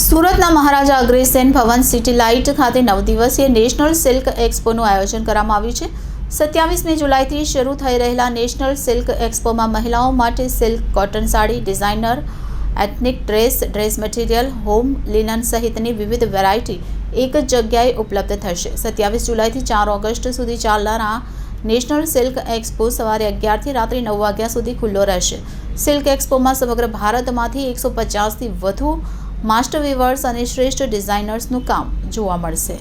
સુરતના મહારાજા અગ્રેસેન ભવન city light ખાતે નવ દિવસીય નેશનલ સિલ્ક એક્સપોનું આયોજન કરવામાં આવ્યું છે. સત્યાવીસમી જુલાઈથી શરૂ થઈ રહેલા નેશનલ સિલ્ક એક્સપોમાં મહિલાઓ માટે silk cotton sari, designer, ethnic dress dress material, home linen સહિતની વિવિધ વેરાયટી એક જ જગ્યાએ ઉપલબ્ધ થશે. સત્યાવીસ જુલાઈથી ચાર ઓગસ્ટ સુધી ચાલનાર નેશનલ સિલ્ક એક્સપો સવારે અગિયારથી રાત્રે નવ વાગ્યા સુધી ખુલ્લો રહેશે. સિલ્ક એક્સપોમાં સમગ્ર ભારતમાંથી એકસો પચાસથી વધુ માસ્ટર વિવર્સ અને શ્રેષ્ઠ ડિઝાઇનર્સનું કામ જોવા મળશે.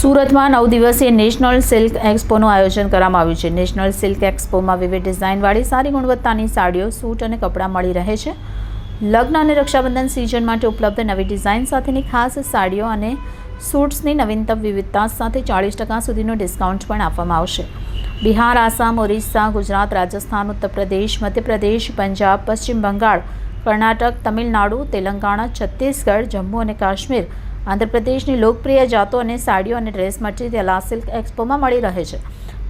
સુરતમાં નવ દિવસીય નેશનલ સિલ્ક એક્સપોનું આયોજન કરવામાં આવ્યું છે. નેશનલ સિલ્ક એક્સપોમાં વિવિધ ડિઝાઇનવાળી સારી ગુણવત્તાની સાડીઓ, સૂટ અને કપડાં મળી રહે છે. લગ્ન અને રક્ષાબંધન સિઝન માટે ઉપલબ્ધ નવી ડિઝાઇન સાથેની ખાસ સાડીઓ અને સૂટ્સની નવીનતમ વિવિધતા સાથે ચાળીસ ટકા સુધીનું ડિસ્કાઉન્ટ પણ આપવામાં આવશે. બિહાર, આસામ, ઓરિસ્સા, ગુજરાત, રાજસ્થાન ઉત્તર પ્રદેશ મધ્યપ્રદેશ, પંજાબ, પશ્ચિમ બંગાળ કર્ણાટક, તમિલનાડુ, તેલંગાણા, છત્તીસગઢ, જમ્મુ અને કાશ્મીર. આંધ્રપ્રદેશની લોકપ્રિય જાતો અને સાડીઓ અને ડ્રેસ મટીરિયલ આ સિલ્ક એક્સપોમાં મળી રહે છે.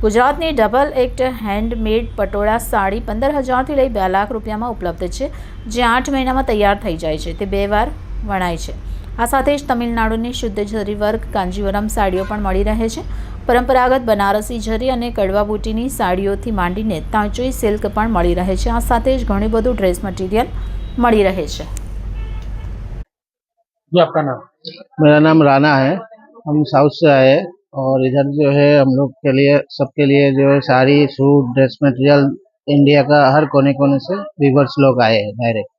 ગુજરાતની double ikat handmade patola sari પંદર હજારથી લઈ બે લાખ રૂપિયામાં ઉપલબ્ધ છે, જે આઠ મહિનામાં તૈયાર થઈ જાય છે. તે બે વાર વણાય છે. આ સાથે જ તમિલનાડુની શુદ્ધ જરી વર્ગ કાંજીવરમ સાડીઓ પણ મળી રહે છે. પરંપરાગત બનારસી જરી અને કડવા બુટીની સાડીઓથી માંડીને તાંચોઈ સિલ્ક પણ મળી રહે છે. આ સાથે જ ઘણું બધું ડ્રેસ મટીરિયલ મળી રહે છે जी आपका नाम मेरा नाम राणा है हम साउथ से आए हैं और इधर जो है हम लोग के लिए सबके लिए जो है sari suit dress material India का हर कोने कोने से वीवर्स लोग आए हैं डायरेक्ट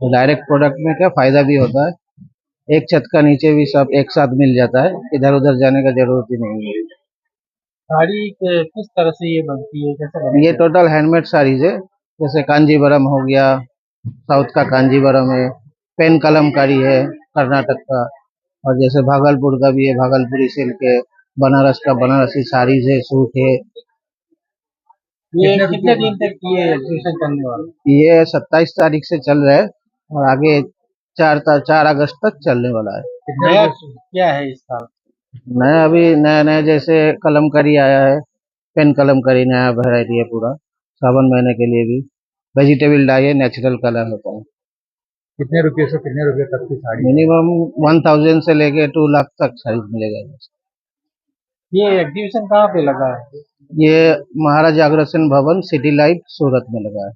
तो डायरेक्ट प्रोडक्ट में क्या फायदा भी होता है एक छत का नीचे भी सब एक साथ मिल जाता है इधर उधर जाने का जरूरत ही नहीं है साड़ी के- किस तरह से ये बनती है कैसे बनती ये टोटल हैंडमेड साड़ीज है जैसे कांजीवरम हो गया साउथ का कांजीवरम है पेन कलमकारी है कर्नाटक का और जैसे भागलपुर का भी है भागलपुरी सिल्क है बनारस का बनारसी साड़ीज है सूट है। ये कितने दिन तक ये एग्जीबिशन चलने वाला? ये सत्ताईस तारीख से चल रहा है और आगे चार चार अगस्त तक चलने वाला है। नया क्या है इस साल? नया अभी नया नया जैसे कलमकारी आया है पेन कलमकारी नया वैरायटी है पूरा सावन महीने के लिए भी। वेजिटेबल डाई है नेचुरल कलर होता है। कितने रुपये से कितने रुपए तक की साड़ी? मिनिमम वन थाउज़ेंड से लेके टू लाख तक साइज़ मिलेगा। ये एग्जीबिशन कहाँ पे लगा है? ये महाराजा अग्रसेन भवन सिटी लाइफ सूरत में लगा है।